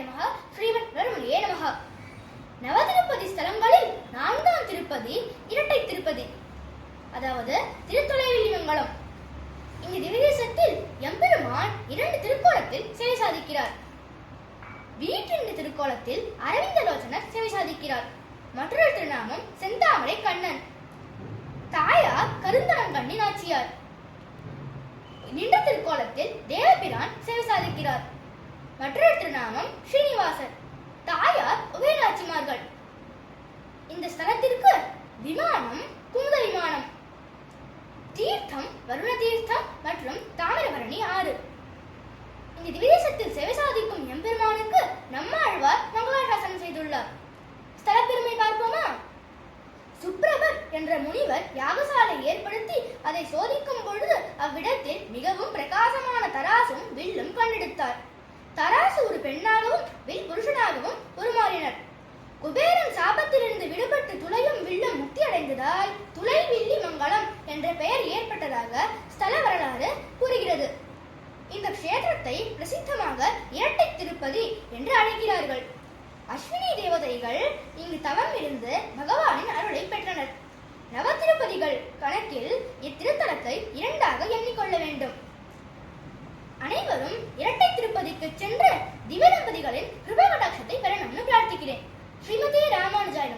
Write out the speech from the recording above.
நமக ஸ்ரீமத் நரமணியே நமக நவதிருப்பதி ஸ்தலங்களில் நான்காம் திருப்பதி இரட்டை திருப்பதி அதாவது திருத்தொலைவில்லிமங்கலம் இங்கு திவ்யதேசத்தில் எம்பெருமான் இரண்டு திருக்கோலத்தில் சேவை சாதிக்கிறார். வீட்டின் திருக்கோலத்தில் அரவிந்தலோச்சனர் சேவை சாதிக்கிறார். மற்றொரு திருநாமம் செந்தாமரை கண்ணன். தாயார் கருந்தரங்கண்ணி நாச்சியார். நின்ற திருக்கோலத்தில் தேவபிரான் சேவை சாதிக்கிறார். மற்றொரு திருநாமம் ஸ்ரீனிவாசன் தாயார் உபயராட்சிமார்கள் இந்த ஸ்தலத்திற்கு விமானம் குமுத விமானம். தீர்த்தம் வருண தீர்த்தம் மற்றும் தாமிரபரணி ஆறு. இந்த திவிதேசத்தில் சேவை சாதிக்கும் எம்பெருமானுக்கு நம்மாழ்வார் மங்களாசாசனம் செய்துள்ளார். ஸ்தல பெருமை பார்ப்போமா? சுப்ரபர் என்ற முனிவர் யாகசாலை ஏற்படுத்தி அதை சோதிக்கும் பொழுது அவ்விடத்தில் மிகவும் பிரகாசமான தராசும் வில்லும் கண்டெடுத்தார். தராசு ஒரு பெண்ணாகவும் வில் புருஷனாகவும் உருமாறினர். குபேரன் சாபத்திலிருந்து விடுபட்டு துளையும் வில்லும் முக்தி அடைந்ததால் துளை வில்லி மங்கலம் என்ற பெயர் ஏற்பட்டதாக ஸ்தல வரலாறு கூறுகிறது. இந்த க்ஷேத்திரத்தை பிரசித்தமாக இரட்டை திருப்பதி என்று அழைக்கிறார்கள். அஸ்வினி தேவதைகள் இங்கு தவம் இருந்து பகவான் அனைவரும் இரட்டை திருப்பதிக்கு சென்று திவ்ய தம்பதிகளின் கிருபா கடாட்சத்தை பெறணும்னு பிரார்த்திக்கிறேன் ஸ்ரீமதி ராமானுஜாய்